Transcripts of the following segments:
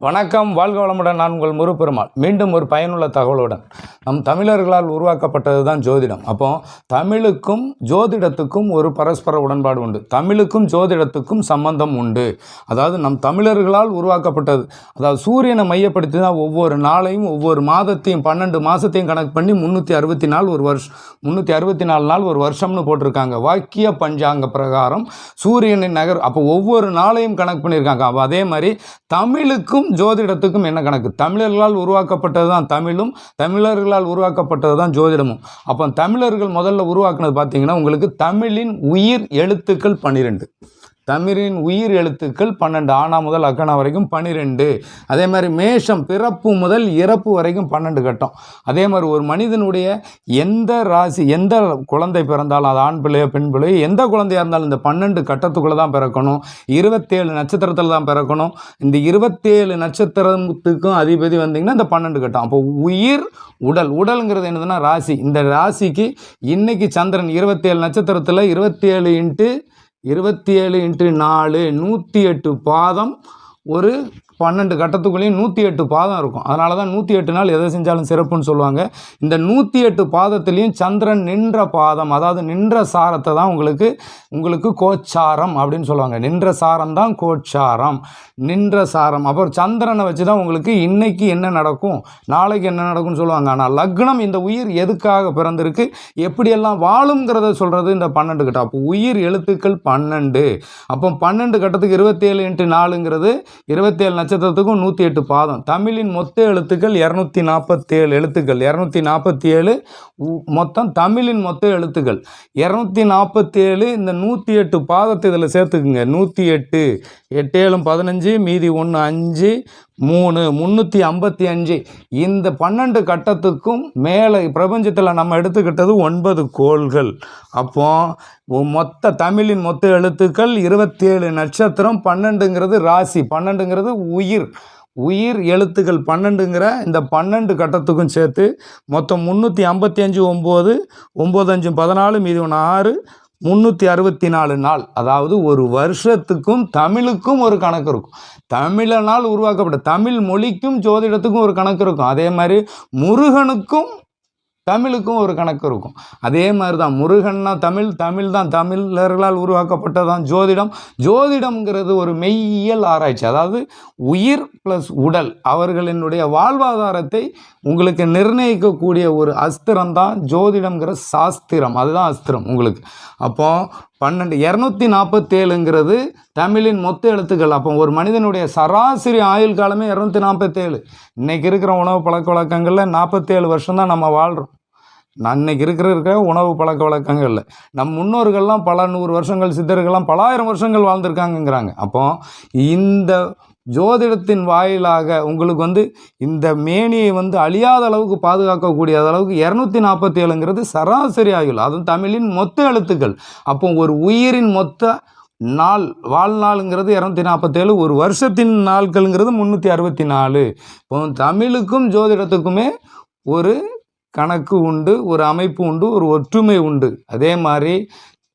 வணக்கம் வாழ்க வளமுடன். நான் உங்கள் முருப்பெருமாள் மீண்டும் ஒரு பயனுள்ள தகவலுடன். நம் தமிழர்களால் உருவாக்கப்பட்டது தான் ஜோதிடம். அப்போ தமிழுக்கும் ஜோதிடத்துக்கும் ஒரு பரஸ்பர உடன்பாடு உண்டு. தமிழுக்கும் ஜோதிடத்துக்கும் சம்பந்தம் உண்டு. அதாவது நம் தமிழர்களால் உருவாக்கப்பட்டது. அதாவது சூரியனை மையப்படுத்தி தான் ஒவ்வொரு நாளையும் ஒவ்வொரு மாதத்தையும் பன்னெண்டு மாதத்தையும் கணக்கு பண்ணி முந்நூற்றி அறுபத்தி நாள் ஒரு வருஷம் முந்நூற்றி அறுபத்தி நாலு நாள் ஒரு வருஷம்னு போட்டிருக்காங்க. வாக்கிய பஞ்சாங்க பிரகாரம் சூரியனின் நகர் அப்போ ஒவ்வொரு நாளையும் கணக்கு பண்ணியிருக்காங்க. அப்போ அதே மாதிரி தமிழுக்கும் ஜோதிடத்துக்கும் என்ன கணக்கு? தமிழர்களால் உருவாக்கப்பட்டது தான் தமிழும் தமிழர்களால் உருவாக்கப்பட்டது தான் ஜோதிடமும். அப்போ தமிழர்கள் முதல்ல உருவாக்குனது பார்த்தீங்கன்னா உங்களுக்கு தமிழின் உயிர் எழுத்துக்கள் பன்னிரெண்டு. தமிழின் உயிர் எழுத்துக்கள் பன்னெண்டு. ஆனா முதல் அக்கணா வரைக்கும் பன்னிரெண்டு அதே மாதிரி மேஷம் பிறப்பு முதல் இறப்பு வரைக்கும் பன்னெண்டு கட்டம். அதே மாதிரி ஒரு மனிதனுடைய எந்த ராசி எந்த குழந்தை பிறந்தாலும் அது ஆண் பிள்ளையோ பெண் பிள்ளையோ எந்த குழந்தையாக இருந்தாலும் இந்த பன்னெண்டு கட்டத்துக்குள்ளே தான் பிறக்கணும். இருபத்தேழு நட்சத்திரத்தில் தான் பிறக்கணும். இந்த இருபத்தேழு நட்சத்திரத்துக்கும் அதிபதி வந்தீங்கன்னா இந்த பன்னெண்டு கட்டம். அப்போ உயிர் உடல். உடல்ங்கிறது என்னதுன்னா ராசி. இந்த ராசிக்கு இன்னைக்கு சந்திரன் இருபத்தேழு நட்சத்திரத்தில் இருபத்தேழு இன்ட்டு இருபத்தி ஏழு இன்ட்டு நாலு நூற்றி எட்டு பாதம் ஒரு பன்னெண்டு கட்டத்துக்குள்ளேயும் நூற்றி எட்டு பாதம் இருக்கும். அதனால தான் நூற்றி எட்டு நாள் எதை செஞ்சாலும் சிறப்புன்னு சொல்லுவாங்க. இந்த நூற்றி எட்டு பாதத்துலேயும் சந்திரன் நின்ற பாதம் அதாவது நின்ற சாரத்தை தான் உங்களுக்கு உங்களுக்கு கோச்சாரம் அப்படின்னு சொல்லுவாங்க. நின்ற சாரம் தான் கோச்சாரம். நின்ற சாரம். அப்புறம் சந்திரனை வச்சு தான் உங்களுக்கு இன்னைக்கு என்ன நடக்கும் நாளைக்கு என்ன நடக்கும்னு சொல்லுவாங்க. ஆனால் லக்னம் இந்த உயிர் எதுக்காக பிறந்திருக்கு எப்படியெல்லாம் வாழுங்கிறத சொல்கிறது இந்த பன்னெண்டு கட்டம். அப்போ உயிர் எழுத்துக்கள் பன்னெண்டு. அப்போ பன்னெண்டு கட்டத்துக்கு இருபத்தேழு இன்ட்டு நாலுங்கிறது இருபத்தேழு நட்சத்திரத்துக்கும் நூற்றி எட்டு பாதம். தமிழின் மொத்த எழுத்துக்கள் இரநூத்தி நாற்பத்தேழு எழுத்துக்கள். இரநூத்தி நாற்பத்தி ஏழு மொத்தம் தமிழின் மொத்த எழுத்துக்கள். இரநூத்தி நாற்பத்தேழு இந்த நூற்றி எட்டு பாதத்தை இதில் சேர்த்துக்குங்க. நூற்றி எட்டு எட்டேழும் பதினஞ்சு மீதி ஒன்று அஞ்சு மூணு முந்நூற்றி ஐம்பத்தி அஞ்சு. இந்த பன்னெண்டு கட்டத்துக்கும் மேலே பிரபஞ்சத்தில் நம்ம எடுத்துக்கிட்டது ஒன்பது கோள்கள். அப்போது மொத்த தமிழின் மொத்த எழுத்துக்கள் இருபத்தேழு நட்சத்திரம் பன்னெண்டுங்கிறது ராசி பன்னெண்டுங்கிறது உயிர். உயிர் எழுத்துக்கள் பன்னெண்டுங்கிற இந்த பன்னெண்டு கட்டத்துக்கும் சேர்த்து மொத்தம் முந்நூற்றி ஐம்பத்தி அஞ்சு ஒம்பது ஒம்பது அஞ்சு பதினாலு மீதி ஒன்று ஆறு முந்நூற்றி அறுபத்தி நாலு நாள் அதாவது ஒரு வருஷத்துக்கும் தமிழுக்கும் ஒரு கணக்கு இருக்கும். தமிழனால் உருவாக்கப்பட்ட தமிழ் மொழிக்கும் ஜோதிடத்துக்கும் ஒரு கணக்கு இருக்கும். அதே மாதிரி முருகனுக்கும் தமிழுக்கும் ஒரு கணக்கு இருக்கும். அதே மாதிரி தான் முருகன்னா தமிழ் தமிழ் தான் தமிழர்களால் உருவாக்கப்பட்டதான் ஜோதிடம். ஜோதிடம்ங்கிறது ஒரு மெய்யியல் ஆராய்ச்சி. அதாவது உயிர் ப்ளஸ் உடல் அவர்களினுடைய வாழ்வாதாரத்தை உங்களுக்கு நிர்ணயிக்கக்கூடிய ஒரு அஸ்திரம் தான் ஜோதிடம்ங்கிற சாஸ்திரம். அதுதான் அஸ்திரம் உங்களுக்கு. அப்போ பன்னெண்டு இரநூத்தி நாற்பத்தேழுங்கிறது தமிழின் மொத்த எழுத்துக்கள். அப்போ ஒரு மனிதனுடைய சராசரி ஆயுள் காலமே இரநூத்தி நாற்பத்தேழு இன்றைக்கி இருக்கிற உணவு பழக்க வழக்கங்களில் நாற்பத்தேழு வருஷம் தான் நம்ம வாழ்கிறோம் நான் இன்னைக்கு இருக்கிற இருக்கிற உணவு பழக்க இல்லை. நம் முன்னோர்கள்லாம் பல நூறு வருஷங்கள் சித்தர்கள்லாம் பலாயிரம் வருஷங்கள் வாழ்ந்திருக்காங்கங்கிறாங்க. அப்போ இந்த ஜோதிடத்தின் வாயிலாக உங்களுக்கு வந்து இந்த மேனியை வந்து அழியாத அளவுக்கு பாதுகாக்கக்கூடிய அளவுக்கு இரநூத்தி நாற்பத்தி ஏழுங்கிறது சராசரி ஆயுள். அதுவும் தமிழின் மொத்த எழுத்துக்கள். அப்போ ஒரு உயிரின் மொத்த நாள் வாழ்நாளுங்கிறது இரநூத்தி நாற்பத்தேழு ஒரு வருஷத்தின் நாட்கள்ங்கிறது முந்நூற்றி அறுபத்தி நாலு. இப்போ தமிழுக்கும் ஜோதிடத்துக்குமே ஒரு கணக்கு உண்டு ஒரு அமைப்பு உண்டு ஒரு ஒற்றுமை உண்டு. அதே மாதிரி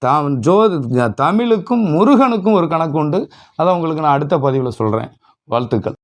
தாம் ஜோ தமிழுக்கும் முருகனுக்கும் ஒரு கணக்கு உண்டு. அதை உங்களுக்கு நான் அடுத்த பதிவில் சொல்கிறேன் வாழ்த்துக்கள்.